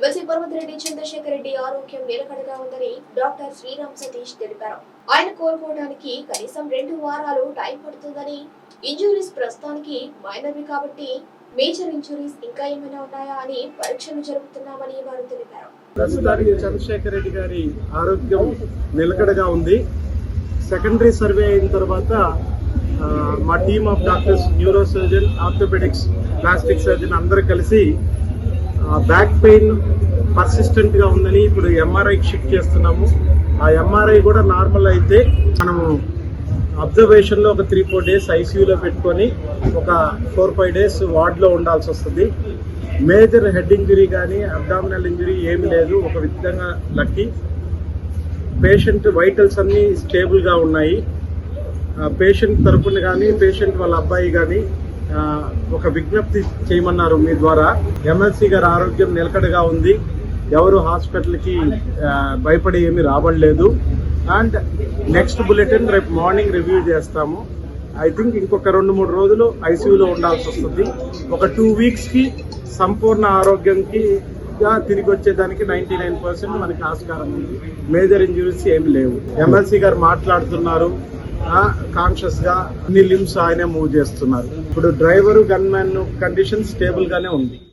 MLC Parvathireddy Chandrasekhar Reddy ఆరోగ్యం నిలకడగా ఉందని డాక్టర్ శ్రీరామ్ సతీష్ తెలిపారు. ఆయన కోలుకోవడానికి కనీసం రెండు వారాలు టైం పడుతుందని ఇంజురీస్ ప్రస్తుతానికి మైనర్వి కాబట్టి మేజర్ ఇంజురీస్ ఇంకా ఏమైనా ఉన్నాయా అని పరీక్షలు జరుపుతున్నామని వారు తెలిపారు. ప్రస్తుతానికి చంద్రశేఖర్ రెడ్డి గారి ఆరోగ్యం నిలకడగా ఉంది. సెకండరీ సర్వే అయిన తర్వాత మా team of doctors neuro surgeon orthopaedics plastic surgeon అందరూ కలిసి బ్యాక్ పెయిన్ పర్సిస్టెంట్గా ఉందని ఇప్పుడు ఎంఆర్ఐకి షిఫ్ట్ చేస్తున్నాము. ఆ ఎంఆర్ఐ కూడా నార్మల్ అయితే మనము అబ్జర్వేషన్లో ఒక త్రీ ఫోర్ డేస్ ఐసీయూలో పెట్టుకొని ఒక ఫోర్ ఫైవ్ డేస్ వార్డ్లో ఉండాల్సి వస్తుంది. మేజర్ హెడ్ ఇంజరీ కానీ అబ్డామినల్ ఇంజరీ ఏమి లేదు. ఒక విధంగా లక్కీ పేషెంట్ వైటల్స్ అన్నీ స్టేబుల్గా ఉన్నాయి. పేషెంట్ తరపున కానీ పేషెంట్ వాళ్ళ అబ్బాయి కానీ ఒక విజ్ఞప్తి చేయమన్నారు మీ ద్వారా. ఎమ్మెల్సీ గారి ఆరోగ్యం నిలకడగా ఉంది. ఎవరు హాస్పిటల్కి భయపడి ఏమీ రాబడలేదు అండ్ నెక్స్ట్ బులెటిన్ రేపు మార్నింగ్ రివ్యూ చేస్తాము. ఐ థింక్ ఇంకొక రెండు మూడు రోజులు ఐసీయూలో ఉండాల్సి వస్తుంది. ఒక టూ వీక్స్కి సంపూర్ణ ఆరోగ్యంకి తిరిగి వచ్చేదానికి నైన్టీ నైన్ పర్సెంట్ మనకి ఆస్కారం ఉంది. మేజర్ ఇంజురీస్ ఏమి లేవు. ఎమ్మెల్సీ గారు మాట్లాడుతున్నారు. కాన్షియస్గా అన్ని లిమ్స్ ఆయనే మూవ్ చేస్తున్నారు. ఇప్పుడు driver gun man condition stable గానే ఉంది.